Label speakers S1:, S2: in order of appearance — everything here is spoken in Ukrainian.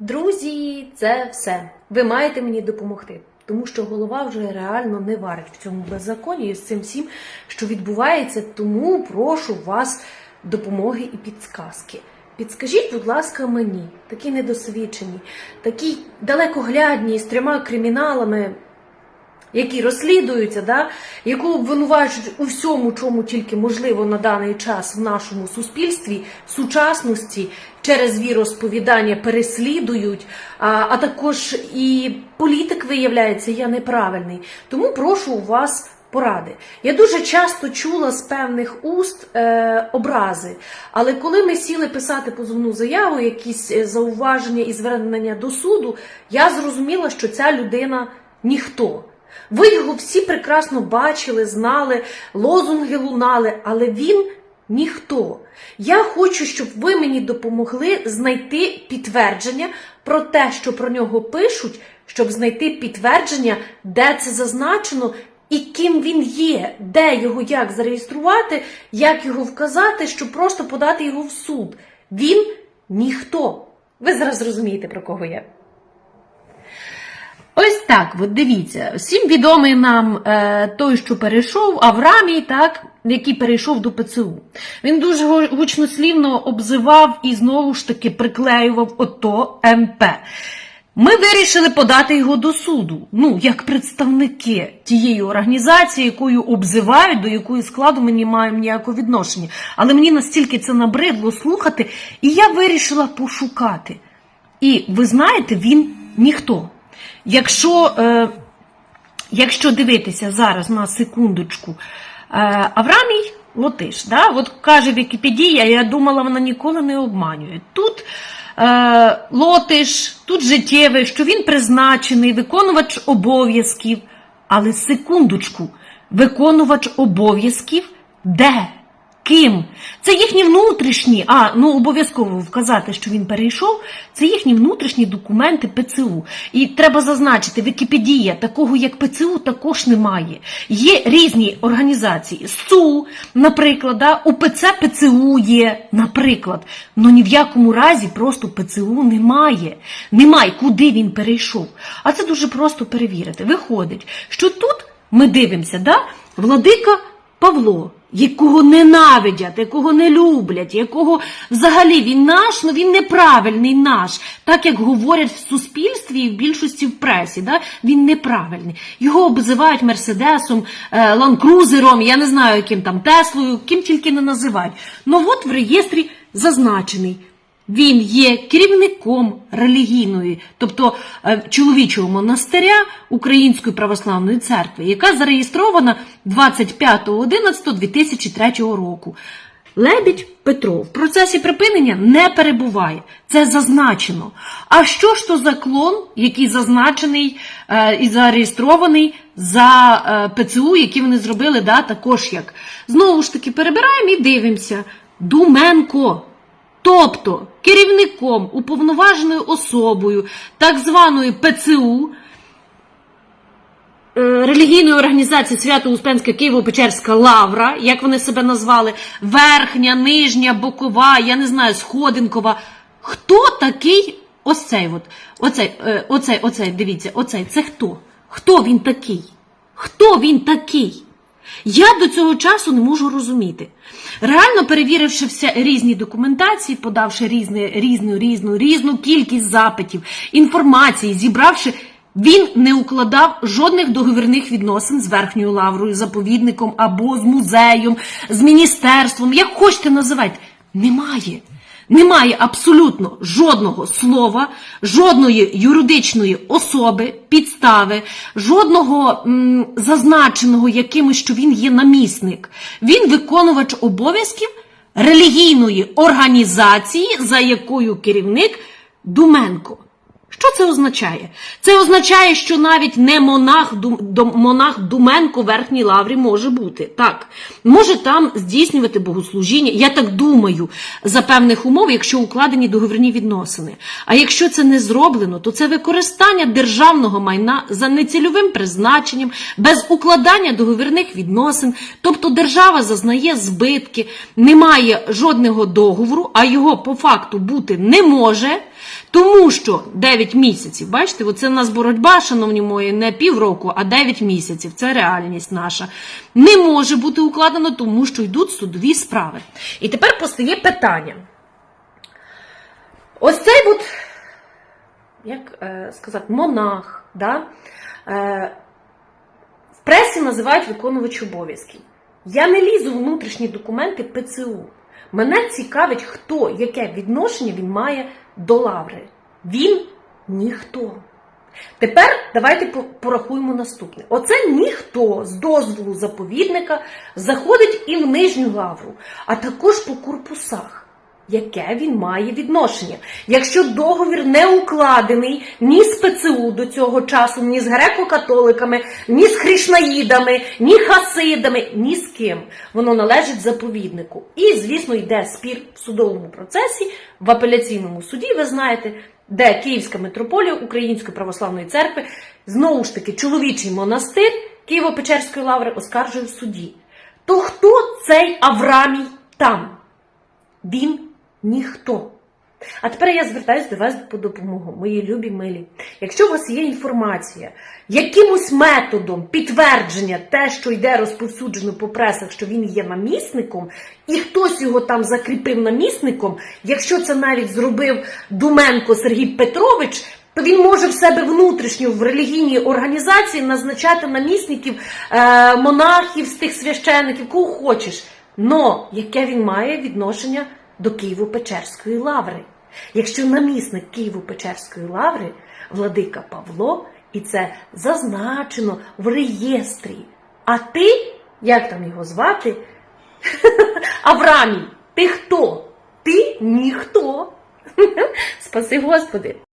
S1: Друзі, це все. Ви маєте мені допомогти. Тому що голова вже реально не варить в цьому беззаконні і з цим всім, що відбувається. Тому прошу вас допомоги і підсказки. Підскажіть, будь ласка, мені, такі недосвідчені, такі далекоглядні з трьома криміналами, які розслідуються, да, яку обвинувачують у всьому, чому тільки можливо на даний час в нашому суспільстві, сучасності, через віросповідання переслідують, а, а також і політик виявляється, я неправильний. Тому прошу у вас. Поради. Я дуже часто чула з певних уст е, образи, але коли ми сіли писати позовну заяву, якісь е, зауваження і звернення до суду, я зрозуміла, що ця людина ніхто. Ви його всі прекрасно бачили, знали, лозунги лунали, але він ніхто. Я хочу, щоб ви мені допомогли знайти підтвердження про те, що про нього пишуть, щоб знайти підтвердження, де це зазначено і ким він є, де його як зареєструвати, як його вказати, щоб просто подати його в суд. Він ніхто. Ви зараз зрозумієте, про кого я. Ось так, от дивіться, всім відомий нам е, той, що перейшов, Аврамій, так, який перейшов до ПЦУ. Він дуже гучнослівно обзивав і знову ж таки приклеював ото МП. Ми вирішили подати його до суду, ну, як представники тієї організації, якою обзивають, до якої складу ми не маємо ніякого відношення. Але мені настільки це набридло слухати, і я вирішила пошукати. І ви знаєте, він ніхто. Якщо, е, якщо дивитися зараз на секундочку, е, Аврамій Латиш, да? от каже Вікіпедія, я думала, вона ніколи не обманює. Тут е, Лотиш, тут життєве, що він призначений, виконувач обов'язків. Але секундочку, виконувач обов'язків де? Ким? Це їхні внутрішні, а ну обов'язково вказати, що він перейшов. Це їхні внутрішні документи ПЦУ. І треба зазначити, Вікіпедія такого як ПЦУ також немає. Є різні організації. СУ, наприклад, да? УПЦ ПЦУ є, наприклад. Ну ні в якому разі просто ПЦУ немає. Немає, куди він перейшов. А це дуже просто перевірити. Виходить, що тут ми дивимося, да? владика Павло, якого ненавидять, якого не люблять, якого взагалі він наш, ну він неправильний наш, так як говорять в суспільстві і в більшості в пресі. Да? Він неправильний. Його обзивають Мерседесом, е, ланкрузером, я не знаю, яким там Теслою, ким тільки не називають. Ну от в реєстрі зазначений. Він є керівником релігійної, тобто е, чоловічого монастиря Української православної церкви, яка зареєстрована 25.11.2003 року. Лебідь Петро в процесі припинення не перебуває. Це зазначено. А що ж то за клон, який зазначений е, і зареєстрований за е, ПЦУ, які вони зробили, да, також як. Знову ж таки, перебираємо і дивимося. Думенко. Тобто керівником, уповноваженою особою так званої ПЦУ, е, релігійної організації Свято-Успенська Києво-Печерська Лавра, як вони себе назвали, верхня, нижня, бокова, я не знаю, сходинкова. Хто такий ось цей? От, оцей, е, оцей, оцей, дивіться, оцей, це хто? Хто він такий? Хто він такий? Я до цього часу не можу розуміти. Реально перевіривши все різні документації, подавши різні, різну, різну, різну кількість запитів, інформації, зібравши, він не укладав жодних договірних відносин з верхньою лаврою, заповідником або з музеєм, з міністерством, як хочете називати. Немає. Немає абсолютно жодного слова, жодної юридичної особи, підстави, жодного м, зазначеного якимось, що він є намісник. Він виконувач обов'язків релігійної організації, за якою керівник Думенко. Що це означає? Це означає, що навіть не монах, монах Думенко верхній лаврі може бути. Так, може там здійснювати богослужіння. Я так думаю, за певних умов, якщо укладені договірні відносини. А якщо це не зроблено, то це використання державного майна за нецільовим призначенням, без укладання договірних відносин. Тобто держава зазнає збитки, немає жодного договору, а його по факту бути не може. Тому що 9 місяців, бачите, оце в нас боротьба, шановні мої, не півроку, а 9 місяців. Це реальність наша. Не може бути укладено, тому що йдуть судові справи. І тепер постає питання. Ось цей от, як е, сказати, монах, да? е, в пресі називають виконувач обов'язків. Я не лізу в внутрішні документи ПЦУ. Мене цікавить, хто, яке відношення він має до лаври. Він ніхто. Тепер давайте порахуємо наступне. Оце ніхто з дозволу заповідника заходить і в нижню лавру, а також по корпусах. Яке він має відношення? Якщо договір не укладений ні з ПЦУ до цього часу, ні з греко-католиками, ні з хришнаїдами, ні хасидами, ні з ким, воно належить заповіднику. І, звісно, йде спір в судовому процесі в апеляційному суді. Ви знаєте, де Київська митрополія Української православної церкви, знову ж таки, чоловічий монастир Києво-Печерської лаври оскаржує в суді. То хто цей Аврамій там? Він ніхто. А тепер я звертаюся до вас по допомогу, мої любі милі. Якщо у вас є інформація, якимось методом підтвердження те, що йде розповсюджено по пресах, що він є намісником, і хтось його там закріпив намісником, якщо це навіть зробив Думенко Сергій Петрович, то він може в себе внутрішньо в релігійній організації назначати намісників, е, монахів, з тих священиків, кого хочеш. Но яке він має відношення до Києво-Печерської лаври? Якщо намісник Києво-Печерської лаври владика Павло, і це зазначено в реєстрі. А ти, як там його звати? Аврамій, ти хто? Ти ніхто. Спаси Господи.